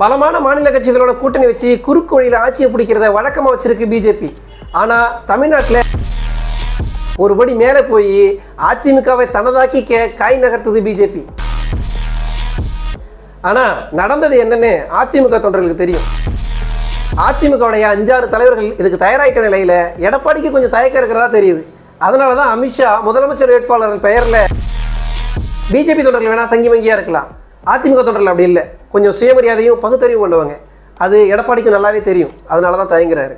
பலமான மாநில கட்சிகளோட கூட்டணி வச்சு குறுக்கு வழியில் ஆட்சியை பிடிக்கிறத வழக்கமாக வச்சிருக்கு பிஜேபி. ஆனால் தமிழ்நாட்டில் ஒருபடி மேலே போய் அதிமுகவை தனதாக்கி கே காய் நகர்த்துது பிஜேபி. ஆனால் நடந்தது என்னன்னு அதிமுக தொண்டர்களுக்கு தெரியும். அதிமுகவுடைய அஞ்சாறு தலைவர்கள் இதுக்கு தயாராயிட்ட நிலையில் எடப்பாடிக்கு கொஞ்சம் தயக்கம் இருக்கிறதா தெரியுது. அதனால தான் அமித்ஷா முதலமைச்சர் வேட்பாளர் பெயரில் பிஜேபி தொண்டர்கள் வேணா சங்கி வங்கியாக இருக்கலாம். அதிமுக தொண்டர்கள் அப்படி இல்லை. கொஞ்சம் சுயமரியாதையும் பகுத்தறிவும் கொண்டவங்க. அது எடப்பாடிக்கு நல்லாவே தெரியும். அதனால தான் தயங்குறாரு.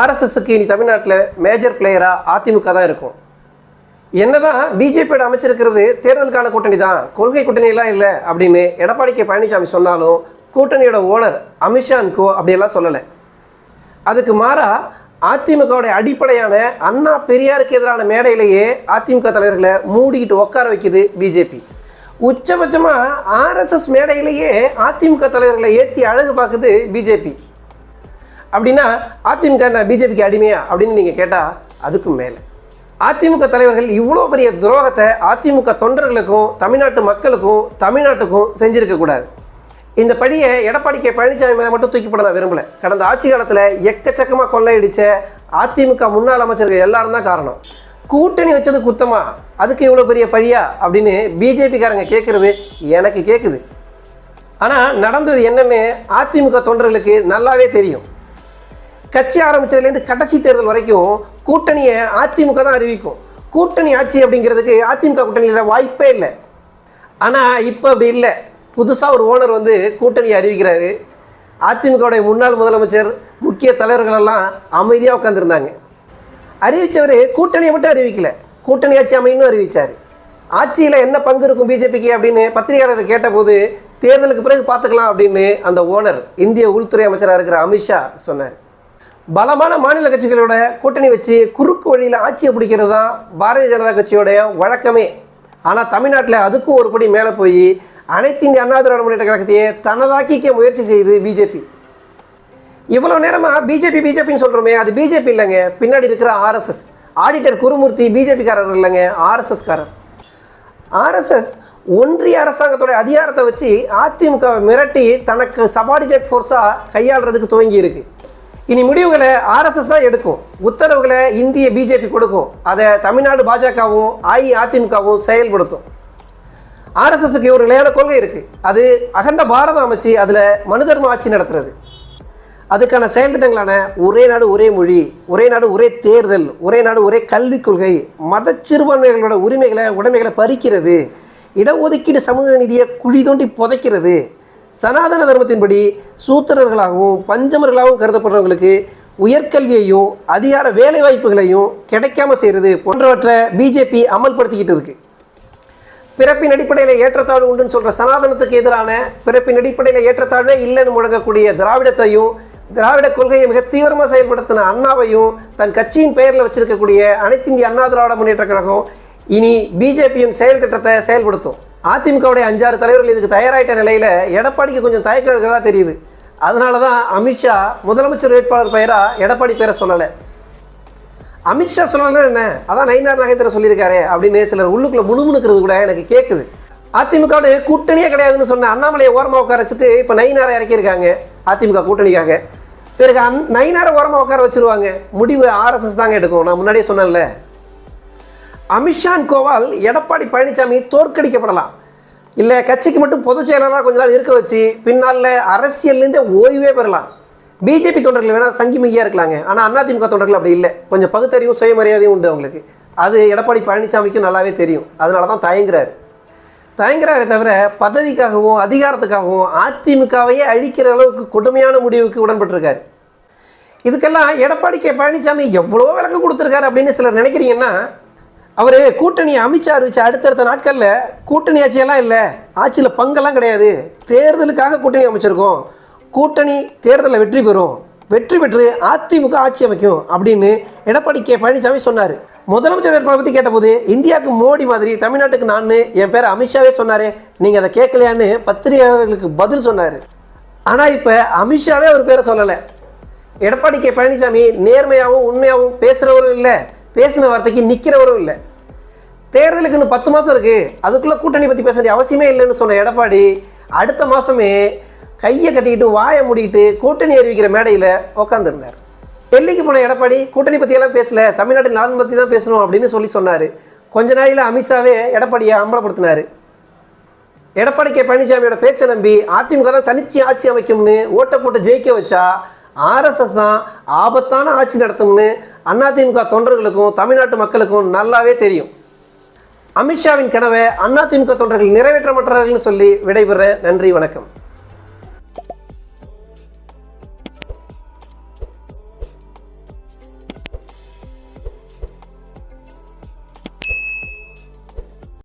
ஆர்எஸ்எஸ்க்கு இனி தமிழ்நாட்டில் மேஜர் பிளேயராக அதிமுக தான் இருக்கும். என்னதான் பிஜேபியோட அமைச்சிருக்கிறது தேர்தலுக்கான கூட்டணி தான். கொள்கை கூட்டணியெல்லாம் இல்லை அப்படின்னு எடப்பாடி கே பழனிசாமி சொன்னாலும் கூட்டணியோட ஓனர் அமித்ஷான்கோ கோ அப்படியெல்லாம் சொல்லலை. அதுக்கு மாறாக அதிமுகவுடைய அடிப்படையான அண்ணா பெரியாருக்கு எதிரான மேடையிலேயே அதிமுக தலைவர்களை மூடிக்கிட்டு உட்கார வைக்குது பிஜேபி உச்சபட்சமாக ஆர்எஸ்எஸ் மேடையிலேயே அதிமுக தலைவர்களை ஏற்றி அழகு பார்க்குது பிஜேபி அப்படின்னா அதிமுக என்ன பிஜேபிக்கு அடிமையா அப்படின்னு நீங்கள் கேட்டால் அதுக்கும் மேலே. அதிமுக தலைவர்கள் இவ்வளோ பெரிய துரோகத்தை அதிமுக தொண்டர்களுக்கும் தமிழ்நாட்டு மக்களுக்கும் தமிழ்நாட்டுக்கும் செஞ்சுருக்கக்கூடாது. இந்த படியை எடப்பாடி கே. பழனிசாமி மேலே மட்டும் தூக்கி நான் விரும்பல. கடந்த ஆட்சி காலத்தில் எக்கச்சக்கமாக கொள்ளையடித்த அதிமுக முன்னாள் அமைச்சர்கள் எல்லாரும் தான் காரணம். கூட்டணி வச்சது குத்தமா? அதுக்கு இவ்வளோ பெரிய பழியா? அப்படின்னு பிஜேபிக்காரங்க கேட்குறது எனக்கு கேட்குது ஆனால் நடந்தது என்னன்னு அதிமுக தொண்டர்களுக்கு நல்லாவே தெரியும். கட்சி ஆரம்பிச்சதுலேருந்து கடைசி தேர்தல் வரைக்கும் கூட்டணியை அதிமுக தான் அறிவிக்கும். கூட்டணி ஆட்சி அப்படிங்கிறதுக்கு அதிமுக கூட்டணியில் வாய்ப்பே இல்லை. ஆனால் இப்போ அப்படி இல்லை. புதுசாக ஒரு ஓனர் வந்து கூட்டணியை அறிவிக்கிறாரு. அதிமுகவுடைய முன்னாள் முதலமைச்சர் முக்கிய தலைவர்களெல்லாம் அமைதியாக உட்காந்துருந்தாங்க அறிவித்தவர் கூட்டணியை மட்டும் அறிவிக்கல. கூட்டணி ஆட்சி அமைன்னு அறிவித்தார் ஆட்சியில் என்ன பங்கு இருக்கும் பிஜேபிக்கு அப்படின்னு பத்திரிகையாளர் கேட்டபோது தேர்தலுக்கு பிறகு பார்த்துக்கலாம் அப்படின்னு அந்த ஓனர் இந்திய உள்துறை அமைச்சராக இருக்கிற அமித்ஷா சொன்னார். பலமான மாநில கட்சிகளோட கூட்டணி வச்சு குறுக்கு வழியில் ஆட்சியை பிடிக்கிறது தான் பாரதிய ஜனதா கட்சியோடைய வழக்கமே. ஆனால் தமிழ்நாட்டில் அதுக்கும் ஒரு படி மேலே போய் அனைத்து இந்திய அண்ணா திராவிட முன்னேற்ற கழகத்தையே தனதாக்கிக்க முயற்சி செய்து பிஜேபி இவ்வளோ நேரமாக பிஜேபி பிஜேபின்னு சொல்கிறோமே அது பிஜேபி இல்லைங்க. பின்னாடி இருக்கிற ஆர்எஸ்எஸ் ஆடிட்டர் குருமூர்த்தி பிஜேபிக்காரர் இல்லைங்க ஆர்எஸ்எஸ்காரர் ஆர்எஸ்எஸ் ஒன்றிய அரசாங்கத்தோட அதிகாரத்தை வச்சு அதிமுக மிரட்டி தனக்கு சபார்டினேட் ஃபோர்ஸாக கையாளுறதுக்கு துவங்கி இருக்கு. இனி முடிவுகளை ஆர்எஸ்எஸ் தான் எடுக்கும். உத்தரவுகளை இந்திய பிஜேபி கொடுக்கும். அதை தமிழ்நாடு பாஜகவும் அஇஅதிமுகவும் செயல்படுத்தும். ஆர்எஸ்எஸ்க்கு ஒரு நிலையான கொள்கை இருக்குது அது அகண்ட பாரதம் அமைச்சு அதில் மனுதர்ம ஆட்சி நடத்துறது. அதுக்கான செயல் திட்டங்களான ஒரே நாடு ஒரே மொழி ஒரே நாடு ஒரே தேர்தல் ஒரே நாடு ஒரே கல்விக் கொள்கை மத சிறுபான்மைகளோட உரிமைகளை உடைமைகளை பறிக்கிறது இடஒதுக்கீடு சமூக நிதியை குழி தோண்டி புதைக்கிறது சனாதன தர்மத்தின்படி சூத்திரர்களாகவும் பஞ்சமர்களாகவும் கருதப்படுறவங்களுக்கு உயர்கல்வியையும் அதிகார வேலை வாய்ப்புகளையும் கிடைக்காம செய்கிறது போன்றவற்றை பிஜேபி அமல்படுத்திக்கிட்டு இருக்குது பிறப்பின் அடிப்படையில் ஏற்றத்தாழ்வு உண்டுன்னு சொல்கிற சனாதனத்துக்கு எதிரான பிறப்பின் அடிப்படையில் ஏற்றத்தாழ்வே இல்லைன்னு முழங்கக்கூடிய திராவிடத்தையும் திராவிட கொள்கையை மிக தீவிரமாக செயல்படுத்தின அண்ணாவையும் தன் கட்சியின் பெயரில் வச்சிருக்கக்கூடிய அனைத்து இந்திய அண்ணா திராவிட முன்னேற்ற கழகம் இனி பிஜேபியும் செயல் திட்டத்தை செயல்படுத்தும். அதிமுகவுடைய அஞ்சாறு தலைவர்கள் இதுக்கு தயாராயிட்ட நிலையில் எடப்பாடிக்கு கொஞ்சம் தயக்கம் இருக்கிறதா தெரியுது. அதனால தான் அமித்ஷா முதலமைச்சர் வேட்பாளர் பெயராக எடப்பாடி பேரை சொல்லலை. அமித்ஷா சொல்லலாம் என்ன? அதான் நயினார் நகைத்தர சொல்லியிருக்காரு அப்படின்னு சிலர் உள்ளுக்குள்ள முணுமுணுக்கிறது கூட எனக்கு கேட்குது அதிமுகவோட கூட்டணியே கிடையாதுன்னு சொன்ன அண்ணாமலையை ஓரமாக உட்கார வச்சுட்டு இப்போ நயினாரை இறக்கியிருக்காங்க அதிமுக கூட்டணிக்காக. பிறகு அந் நயினாரை ஓரமாக உட்கார வச்சிருவாங்க. முடிவு ஆர்எஸ்எஸ் தாங்க எடுக்கும். நான் முன்னாடியே சொன்னேன்ல. அமித்ஷான் கோவால் எடப்பாடி பழனிசாமி தோற்கடிக்கப்படலாம். இல்லை கட்சிக்கு மட்டும் பொதுச் செயலாளராக கொஞ்ச நாள் இருக்க வச்சு பின்னால் அரசியல்லேருந்தே ஓய்வே பெறலாம். பிஜேபி தொண்டர்கள் வேணால் சங்கிமிகியாக இருக்கலாங்க. ஆனால் அதிமுக தொண்டர்கள் அப்படி இல்லை. கொஞ்சம் பகுத்தறிவும் சுயமரியாதையும் உண்டு அவங்களுக்கு. அது எடப்பாடி பழனிசாமிக்கும் நல்லாவே தெரியும். அதனால தான் தயங்குறாரு. தயங்குறாரே தவிர பதவிக்காகவும் அதிகாரத்துக்காகவும் அதிமுகவையே அழிக்கிற அளவுக்கு கொடுமையான முடிவுக்கு உடன்பட்டிருக்காரு. இதுக்கெல்லாம் எடப்பாடி கே பழனிசாமி எவ்வளோ விளக்கம் கொடுத்துருக்காரு அப்படின்னு சிலர் நினைக்கிறீங்கன்னா அவர் கூட்டணி அமித்ஷா அறிவிச்ச அடுத்தடுத்த நாட்களில் கூட்டணி ஆட்சியெல்லாம் இல்லை. ஆட்சியில் பங்கெல்லாம் கிடையாது. தேர்தலுக்காக கூட்டணி அமைச்சிருக்கோம். கூட்டணி தேர்தலில் வெற்றி பெறும். வெற்றி பெற்று அதிமுக ஆட்சி அமைக்கும் அப்படின்னு எடப்பாடி கே பழனிசாமி சொன்னார். முதலமைச்சர் வேட்பாளர் பற்றி கேட்டபோது இந்தியாவுக்கு மோடி மாதிரி தமிழ்நாட்டுக்கு நான் என் பேர் அமித்ஷாவே சொன்னார் நீங்கள் அதை கேட்கலையான்னு பத்திரிகையாளர்களுக்கு பதில் சொன்னார். ஆனால் இப்போ அமித்ஷாவே அவர் பேரை சொல்லலை. எடப்பாடி கே பழனிசாமி நேர்மையாகவும் உண்மையாகவும் பேசுகிறவரும் இல்லை. பேசின வார்த்தைக்கு நிற்கிறவரும் இல்லை. தேர்தலுக்கு இன்னும் பத்து மாதம் இருக்குது அதுக்குள்ளே கூட்டணி பற்றி பேச வேண்டிய அவசியமே இல்லைன்னு சொன்ன எடப்பாடி அடுத்த மாதமே கையை கட்டிக்கிட்டு வாயை மூடிக்கிட்டு கூட்டணி அறிவிக்கிற மேடையில் உட்காந்துருந்தார் டெல்லிக்கு போன எடப்பாடி கூட்டணி பற்றியெல்லாம் பேசல தமிழ்நாட்டின் நலன் பற்றி தான் பேசணும் அப்படின்னு சொல்லி சொன்னார். கொஞ்ச நாளையில் அமித்ஷாவே எடப்பாடியை அம்பலப்படுத்தினார். எடப்பாடி கே பழனிசாமியோட பேச்சை நம்பி அதிமுக தான் தனிச்சு ஆட்சி அமைக்கும்னு ஓட்டை போட்டு ஜெயிக்க வச்சா ஆர்எஸ்எஸ் தான் ஆபத்தான ஆட்சி நடத்தும்னு அதிமுக தொண்டர்களுக்கும் தமிழ்நாட்டு மக்களுக்கும் நல்லாவே தெரியும். அமித்ஷாவின் கனவை அதிமுக தொண்டர்கள் நிறைவேற்ற மாட்டார்கள்னு சொல்லி விடைபெற நன்றி வணக்கம்.